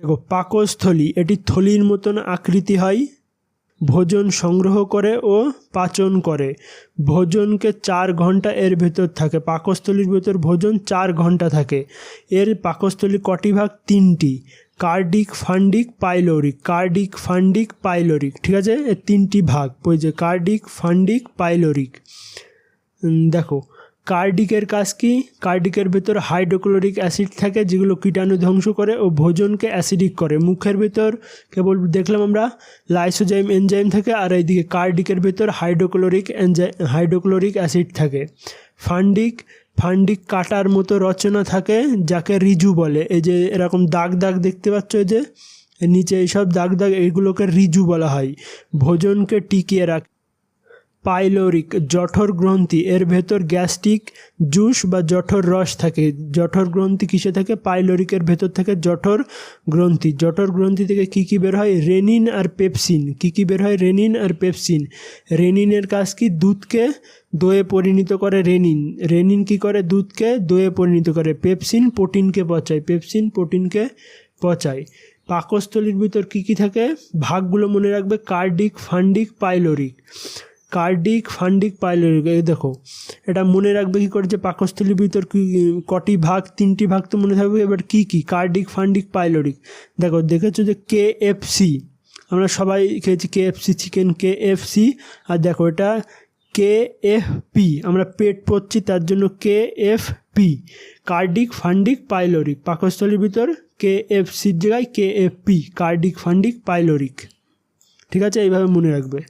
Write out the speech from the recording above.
দেখো, পাকস্থলী, এটি থলির মতন আকৃতি হয়, ভোজন সংগ্রহ করে ও পাচন করে। ভোজনকে চার ঘণ্টা এর ভেতর থাকে, পাকস্থলীর ভেতর ভোজন চার ঘণ্টা থাকে। এর পাকস্থলী কটি ভাগ? তিনটি। Cardiac, fundic, pyloric. Cardiac, fundic, pyloric, ঠিক আছে? এর তিনটি ভাগ। ওই যে কার্ডিক, ফান্ডিক, পাইলোরিক। দেখো কার্ডিকের কাজ কি? কার্ডিকের ভেতর হাইড্রোক্লোরিক অ্যাসিড থাকে, যেগুলো কীটাণু ধ্বংস করে ও ভোজনকে অ্যাসিডিক করে। মুখের ভেতর কেবল দেখলাম আমরা, লাইসোজাইম এনজাইম থাকে, আর এইদিকে কার্ডিকের ভেতর হাইড্রোক্লোরিক এনজাই হাইড্রোক্লোরিক অ্যাসিড থাকে। ফান্ডিক ফান্ডিক কাটার মতো রচনা থাকে, যাকে রিজু বলে। এই যে এরকম দাগ দাগ দেখতে পাচ্ছ যে, নিচে এইসব দাগ দাগ এগুলোকে রিজু বলা হয়। ভোজনকে টিকিয়ে রাখ পাইলোরিক জঠর গ্রন্থি, এর ভেতর গ্যাস্ট্রিক জুস বা জঠর রস থাকে। জঠর গ্রন্থি কিসে থাকে? পাইলোরিকের ভেতর থেকে জঠর গ্রন্থি। জঠর গ্রন্থি থেকে কী কী বের হয়? রেনিন আর পেপসিন। কী কী বের হয়? রেনিন আর পেপসিন। রেনিনের কাজ কি? দুধকে দইয়ে পরিণত করে রেনিন। রেনিন কি করে? দুধকে দইয়ে পরিণত করে। পেপসিন প্রোটিনকে পচায়। পেপসিন প্রোটিনকে পচায়। পাকস্থলীর ভিতর কী কী থাকে? ভাগগুলো মনে রাখবে। Cardiac, fundic, pyloric. Cardiac fundic pyloric, এই দেখো। এটা মনে রাখবে কী করে যে পাকস্থলীর ভিতর কি, কটি ভাগ, তিনটি ভাগ তো মনে থাকবে, এবার কী কী? Cardiac fundic pyloric. দেখো, দেখেছ যে কে এফ সি? আমরা সবাই খেয়েছি K F C, chicken K F C, আর দেখো এটা কে এফ পি। আমরা পেট পড়ছি, তার জন্য K F P. Cardiac fundic pyloric. পাকস্থলীর ভিতর কে এফ সির জায়গায় K F P, cardiac fundic pyloric. ঠিক আছে, এইভাবে মনে রাখবে।